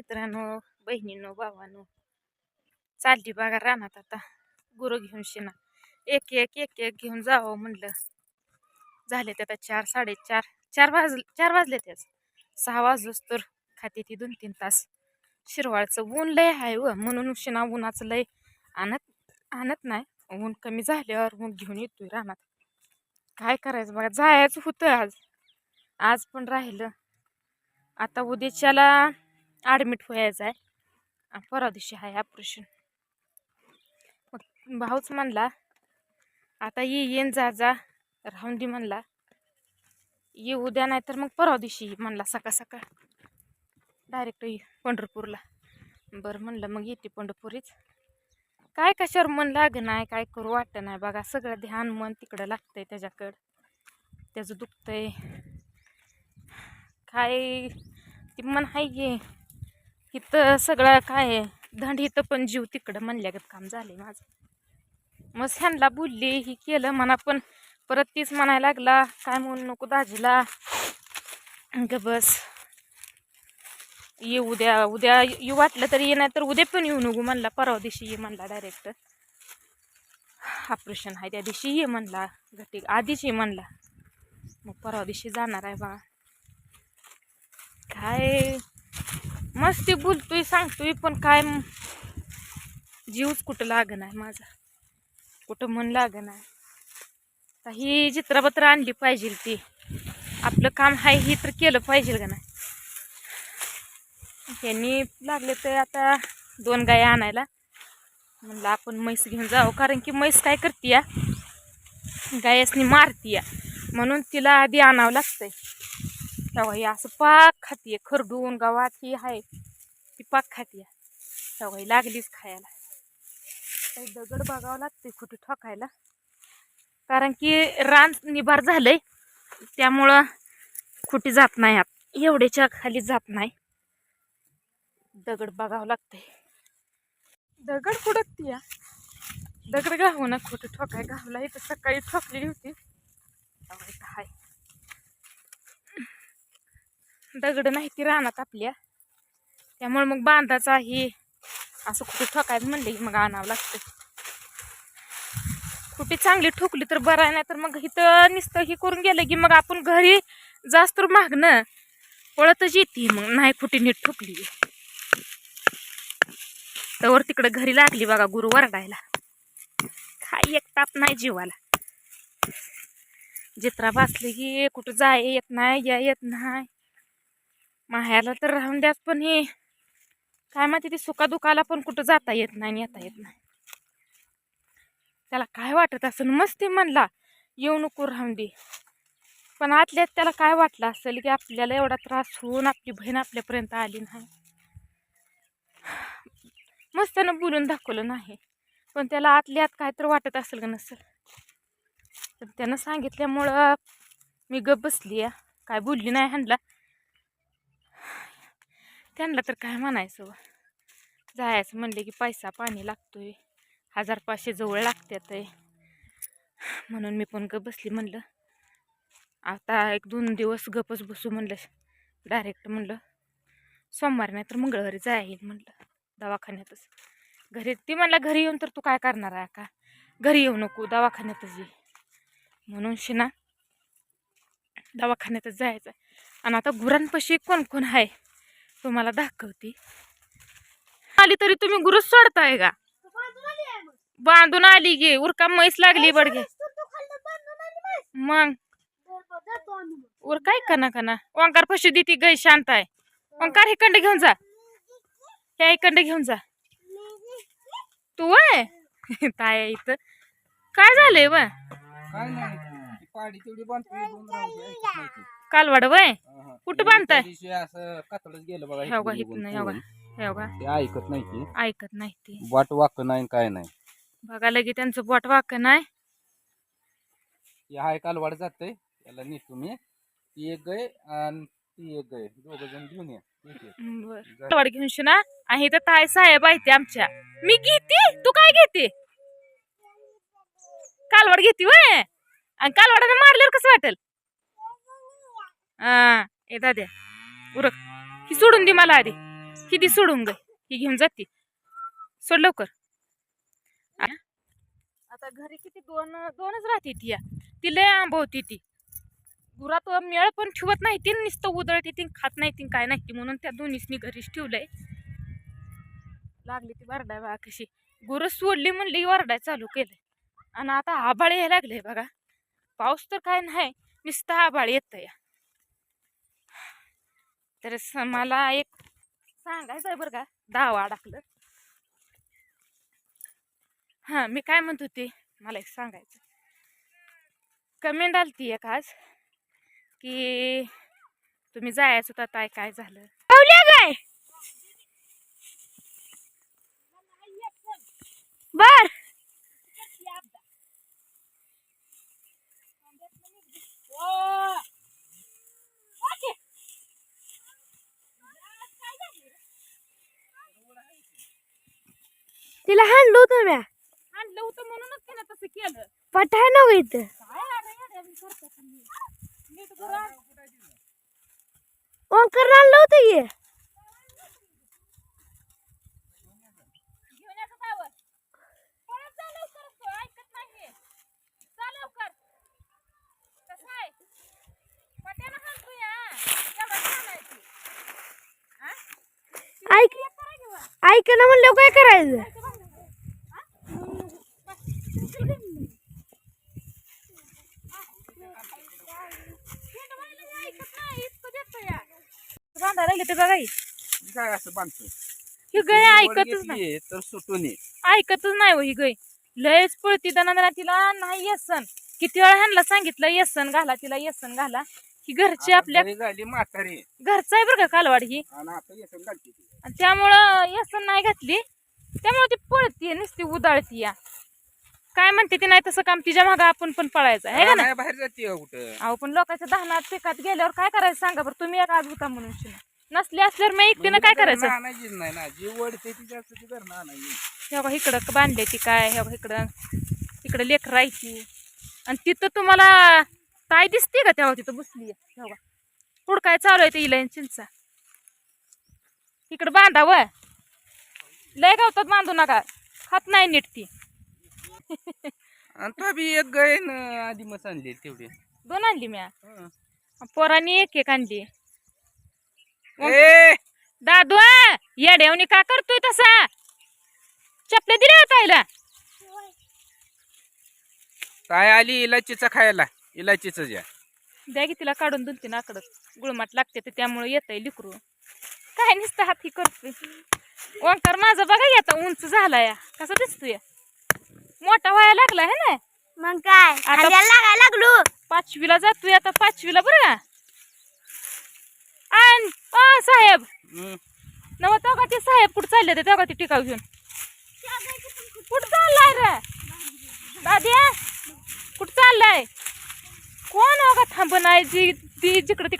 मित्रांनो बहिणींनो भावांनो चालली बघा रानात आता. गुरं घेऊन शिना. एक एक एक एक घेऊन जावं म्हणलं. झाले ते आता चार साडेचार. चार वाज चार वाजले त्याच. सहा वाजलोच तर खाते ती दोन तीन तास. शिरवाळचं ऊन लय आहे व. म्हणून शिना उन्हाचं लय आणत आणत नाही. ऊन कमी झाल्यावर मग घेऊन येतोय रानात. काय करायचं बघा? जायचं होतं आज. आज पण राहिलं. आता उद्याच्याला ॲडमिट व्हायचं आहे. परवा दिवशी आहे ऑपरेशन मग भाऊच म्हणला आता ये येन जा जा राहून दे म्हणला. ये उद्या नाही तर मग परवा दिवशी म्हणला सकाळ सकाळ. डायरेक्ट पंढरपूरला. बरं म्हणलं मग येते पंढरपुरीच काय कशावर? मन लाग नाही काय करू वाटतं नाही बघा सगळं ध्यान मन तिकडं लागतंय त्याच्याकडं. त्याचं दुखतंय. काय ती मन आहे गे इथं सगळं काय आहे, धंड इथं पण जीव तिकडं म्हणल्यागत काम झालंय माझं. मग ह्यांना बोलली ही केलं म्हणा पण परत तीच म्हणायला लागला काय म्हणू नको दाजीला. ग बस. ये उद्या उद्या येऊ वाटलं तरी ये नाही तर उद्या पण येऊ नको म्हणला. परवा दिवशी ये म्हणला डायरेक्ट ऑपरेशन आहे त्या दिवशी ये म्हणला. घटी आधीच ये म्हणला. मग परवा दिवशी जाणार आहे बा. काय? मस्ती बोलतोय सांगतोय पण काय जीवच कुठं लाग नाही माझा. कुठं मन लाग नाही आता ही चित्रपत्र आणली पाहिजे ती. आपलं काम आहे ही तर केलं पाहिजे का नाही? त्यांनी लागले तर आता दोन गाय आणायला. म्हणलं आपण म्हैस घेऊन जावं कारण की म्हैस काय करते या गायसनी मारती या म्हणून तिला आधी आणावं लागतंय. तेव्हा ही असं पाक खातीये. खरडून गावात ही आहे ती पाक खातीये. तेव्हा ही लागलीच खायला. दगड बघावं लागते कुठे ठोकायला. कारण की रान निभार झालंय. त्यामुळं कुठे जात नाही आत एवढ्याच्या खाली जात नाही. दगड बघावं लागतंय. दगड कुठं या दगड गाव ना कुठे ठोकाय? गावला इथं सकाळी ठोकलेली होती तेव्हा इथं हाय दगड नाही ती रानात आपल्या. त्यामुळे मग बांधाचा आहे. असं कुठे ठोकायचं म्हणले की मग आणावं लागतं. कुठे चांगली ठोकली तर बरं आहे नाही तर मग इथं निसतं हे करून गेलं की मग आपण घरी जास्त मागणं पळतच येते. मग नाही कुठे नीट ठोकली. तर तिकडं घरी लागली बघा गुरु वरडायला. काय एक ताप नाही जीवाला. जित्रा भासली की कुठं जाय येत नाही या येत नाही. माहेरला तर राहून द्याच पण हे काय माहिती ते सुखादुखाला पण कुठं जाता येत नाही येता येत नाही. त्याला काय वाटत असेल? मस्ती म्हणला येऊ नको राहून दे. पण आतल्यात त्याला काय वाटलं असेल की आपल्याला एवढा त्रास होऊन आपली बहीण आपल्यापर्यंत आली नाही? मस्त त्यानं बोलून दाखवलं नाही. पण त्याला आतल्यात काय तर वाटत असेल का नसेल? पण त्यानं सांगितल्यामुळं मी गप बसली काय बोलली नाही ह्यांना. त्यांना तर काय म्हणायचं व. जायचं म्हणले की पैसा पाणी लागतोय. हजार पाचशे जवळ लागतात आहे. म्हणून मी पण गप बसली म्हणलं. आता एक दोन दिवस गपच बसू म्हणलं. डायरेक्ट म्हणलं सोमवार नाही तर मंगळवारी जाय येईल म्हणलं दवाखान्यातच. घरी ती म्हणला घरी येऊन तर तू काय करणार आहे का? घरी येऊ नको दवाखान्यातच ये. म्हणून शिना दवाखान्यातच जायचं. आणि आता गुरांपाशी कोण कोण आहे? तुम्हाला दाखवते. आली तरी तुम्ही गुरु सोडताय का? बांधून आली गे उरका म्हैस लागली बडगे. मग? उर काय कना कना ओंकार पशी देती गाय शांत आहे. ओंकार हे कंड घेऊन जा. हे इकडे घेऊन जा. तू आहे? काय आहे इथं. काय झालंय व कालवाड वय. कुठं बांधताय? असं कातडच गेलं बघा ह्या बघा इकडून इथनं निघून ह्या बघा पळून. ह्या बघा. ते ऐकत नाही ती. ऐकत नाही ती. वाट वाक नाही काय नाही. बघा लगे त्यांचं बोट वाक नाही ती हाय कालवाड जाते त्याला नेतो मी. ती एक गय आणि ती एक गय दोघ जण घेऊन ये. बर. जा. कालवाड घेऊन शिना. आणि इथं ताय साहेब आहे ते आमच्या. मी घेते. तू काय घेते? कालवाड घेते वय? आणि कालवाडाने मारल्यावर कसं वाटेल? हा ए दाद्या उरक. ही सोडून दे मला आधी. किती सोडून गे. ही घेऊन जाते. सोड लवकर. आता घरी किती दोन दोनच राहते ती या. ती लय आंबवती ती. गुरात मेळ पण ठेवत नाही ती नुसतं उदळते ती खात नाही ती काय नाही ती म्हणून त्या दोन्हीसनी घरीच ठेवलंय. लागली ती वरडाय बघा कशी. गुरं सोडली म्हणली वरडाय चालू केलंय. आणि आता आबाळ यायला लागले बघा. पाऊस तर काय नाही नुसतं आबाळ येत या तर स- मला एक सांगायचं आहे बरं का दावा अडकलं. हां मी काय म्हणत होते मला एक सांगायचं कमेंट आलती एक आज की तुम्ही जायचं होता काय काय झालं? आणलं होतं म्हणूनच तिने तसं केलं पठाय नव्हे इथं काय आलं येड्यावानी करता तुम्ही? नीट करा. ओंकार आणलं होतं की घेऊन याचं पावर. पळत जा लवकर, तो ऐकत नाहीये. जा लवकर. कसं आहे? पट्यानं हाणतो या. हा? ऐक. ऐक ना म्हणलं काय करायचं जायचं बाहेर. हा? बस. हे तर व्हायला हे ऐकत नाही, इतकं देतं या. बांधायला लागले ते बघा ही. काय असं बांधतो. ही गाय ऐकतच नाही. घेतलीये तर सुटून ये ऐकतच नाही हो ही गाय लयच पळती दना तिला. नाही येसन किती वेळा ह्यांना सांगितलं येसन घाला तिला येसन घाला. ही घरची आता आपल्या घरी झाली म्हातारी. घरचं आहे बरं का कालवाड ही. आणि आता येसन घालते ती. आणि त्यामुळं येसन नाही घातली. त्यामुळे ती पळती नुसती उदाळती या काय म्हणते ती नाही तसं काम तिच्या मागं आपण पण पळायचं आहे का ना नाही? बाहेर जाते का कुठं. अहो पण लोकांच्या दहनात पिकात गेल्यावर काय करायचं सांगा बरं तुम्ही एक आज होता म्हणून शिना. नसली असल्यावर मी एकटीनं काय करायचं? नाही ना जी वडते ती जास्त ती घरनं आणायची. हे बघा इकडं बांधले ती काय हे बघा इकडं इकडं लेकरायची आणि तिथं तुम्हाला ताई दिसते का तेव्हा तिथं बसली? हे बघा पुढं काय चालू आहे ते इलायन चिंचा? इकडं बांधावं लय गावतात बांधू नका खात नाही नीट ती. आणि तो बी एक न आधी मस आणली तेवढी. दोन आणली म्या? हं. पोरांनी एक एक आणली. ए! दादू येड्यावनी का करतोय तसा? चपल्या दिल्या ताईला. काय आली इलाचीचा खायला. इलाचीच या द्या की तिला काढून दोन तीन आकडत गुळमाट लागते तर त्यामुळे येत आहे लिकरू. काय नुसतं हाती करतोय. ओंकार माझा बघा आता उंच झाला या कसा दिसतोय? मोठा व्हायला लागला है ना? मग काय? आता- लागायला लागलो. पाचवीला जातोय आता पाचवीला बरं का? आण आ साहेब. नव तेव्हा ते साहेब कुठं चालले ते तेव्हा ते टिकाव घेऊन? कुठं चाललाय रे? दाद्या कुठं चाललाय? कोण हो का थांबन आहे जी ती जिकडं तिकडं?